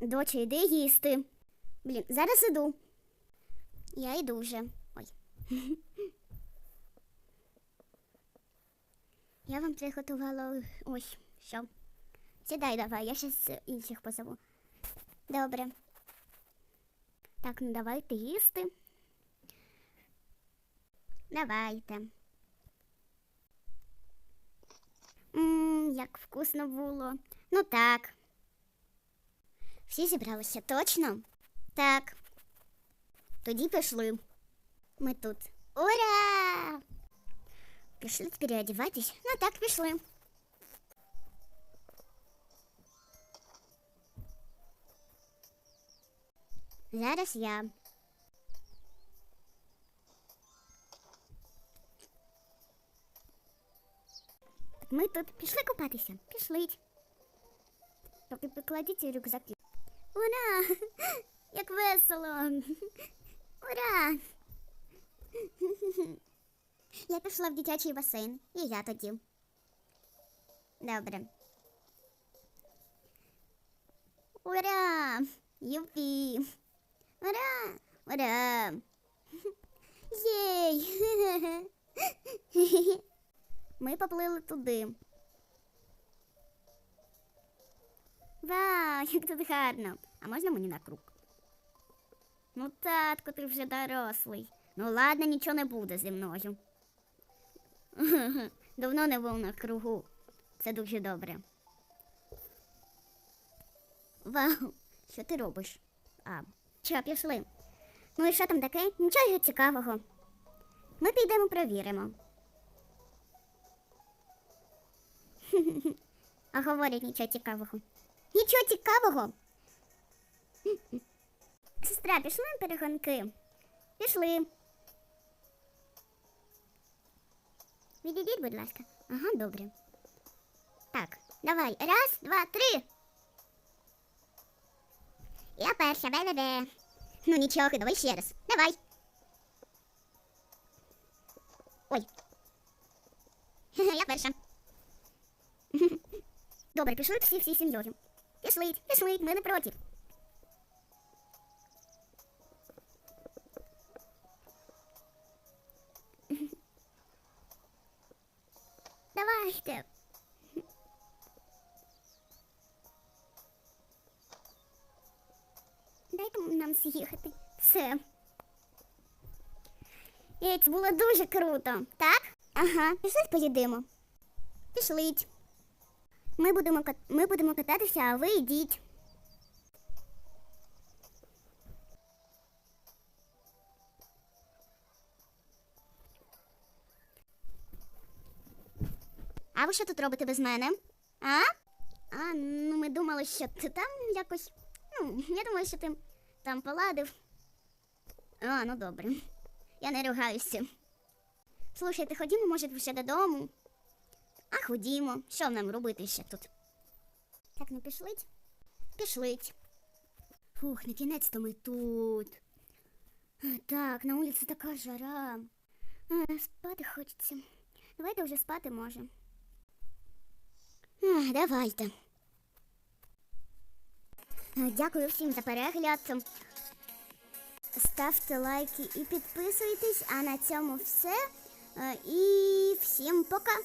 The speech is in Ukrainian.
Доча, йди їсти. Блін, зараз іду. Я йду вже. Ой. Я вам приготувала ось що. Сідай давай, я щас інших позову. Добре. Так, ну давайте їсти. Давайте. Ммм, як вкусно було. Ну так. Всі зібралися точно? Так. Тоді пішли. Ми тут. Ура! Пішли переодіватись. Ну так, пішли. Зараз я. Ми тут пішли купатися. Пішли. Тобто покладіть рюкзаки. Ура! Як весело! Ура! Я пішла в дитячий басейн. І я тоді. Добре. Ура! Юпі! Ура! Ура! Єй! Ми поплили туди. Вау, як тут гарно. А можна мені на круг? Ну, татко, ти вже дорослий. Ну ладно, нічого не буде зі мною. Давно не був на кругу. Це дуже добре. Вау, що ти робиш? А, що, пішли? Ну і що там таке? Нічого цікавого. Ми підемо провіримо. А говорять нічого цікавого. Нічого цікавого. Сестра, пішли на перегонки? Пішли. Відійдіть, будь ласка. Ага, добре. Так, давай. Раз, два, три. Я перша, бе-бе-бе. Ну нічого, давай ще раз. Давай. Ой. Я перша. Добре, пішли всі всі сім'єю. Пішли, пішли, ми не проти. Давайте. Дайте нам з'їхати. Все. Це було дуже круто, так? Ага, пішли поїдемо. Пішліть. Ми будемо, ми будемо кататися, а ви йдіть. А ви що тут робите без мене? А? А, ну ми думали, що ти там якось. Ну, я думала, що ти там поладив. А, ну добре. Я не ругаюся. Слухайте, ходімо, може, вже додому. А ходімо, що нам робити ще тут? Так, ну пішлить? Пішлить. Фух, на кінець-то ми тут. Так, на вулиці така жара. Спати хочеться. Давайте вже спати може. А, Давайте. Дякую всім за перегляд. Ставте лайки і підписуйтесь. А на цьому все. І всім пока!